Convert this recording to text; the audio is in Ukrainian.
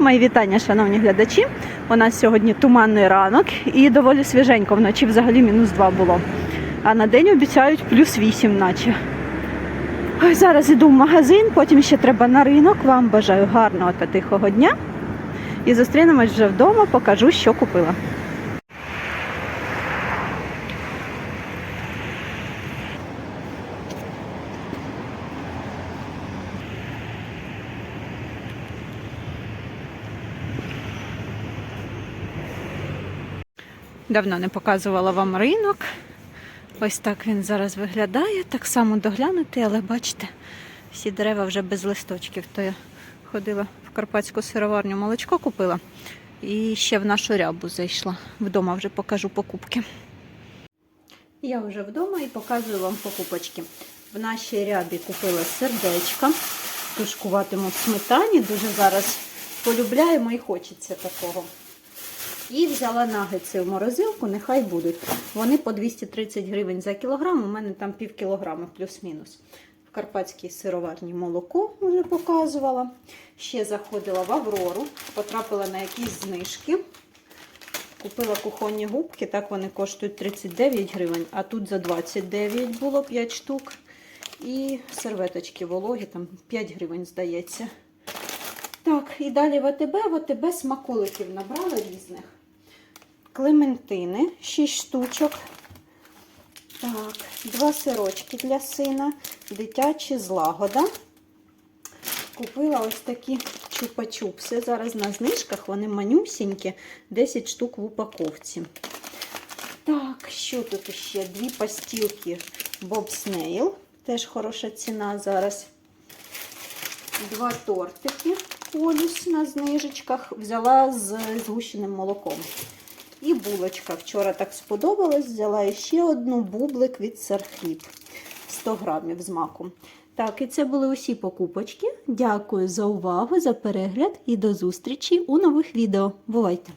Мої вітання, шановні глядачі. У нас сьогодні туманний ранок і доволі свіженько. Вночі взагалі мінус 2 було. А на день обіцяють плюс 8 наче. Ой, зараз іду в магазин, потім ще треба на ринок. Вам бажаю гарного та тихого дня. І зустрінемось вже вдома, покажу, що купила. Давно не показувала вам ринок. Ось так він зараз виглядає. Так само доглянутий, але бачите, всі дерева вже без листочків. То я ходила в карпатську сироварню, молочко купила і ще в нашу рябу зайшла. Вдома вже покажу покупки. Я вже вдома і показую вам покупочки. В нашій рябі купила сердечка. Тушкуватиму в сметані. Дуже зараз полюбляємо і хочеться такого. І взяла нагетси в морозилку, нехай будуть. Вони по 230 гривень за кілограм, у мене там пів кілограма плюс-мінус. В карпатській сироварні молоко вже показувала. Ще заходила в Аврору, потрапила на якісь знижки. Купила кухонні губки, так вони коштують 39 гривень, а тут за 29 було 5 штук. І серветочки вологі, там 5 гривень, здається. Так, і далі в АТБ, в АТБ смаколиків набрала різних. Клементини 6 штучок. Так, два сирочки для сина, дитячі злагода. Купила ось такі чупа-чупси. Зараз на знижках вони манюсінькі, 10 штук в упаковці. Так, що тут ще? Дві пастілки Snail. Теж хороша ціна зараз. Два тортики полюс на знижечках. Взяла з згущеним молоком. І булочка. Вчора так сподобалось. Взяла ще одну бублик від Сархліб. 100 грамів з маком. Так, і це були усі покупочки. Дякую за увагу, за перегляд і до зустрічі у нових відео. Бувайте!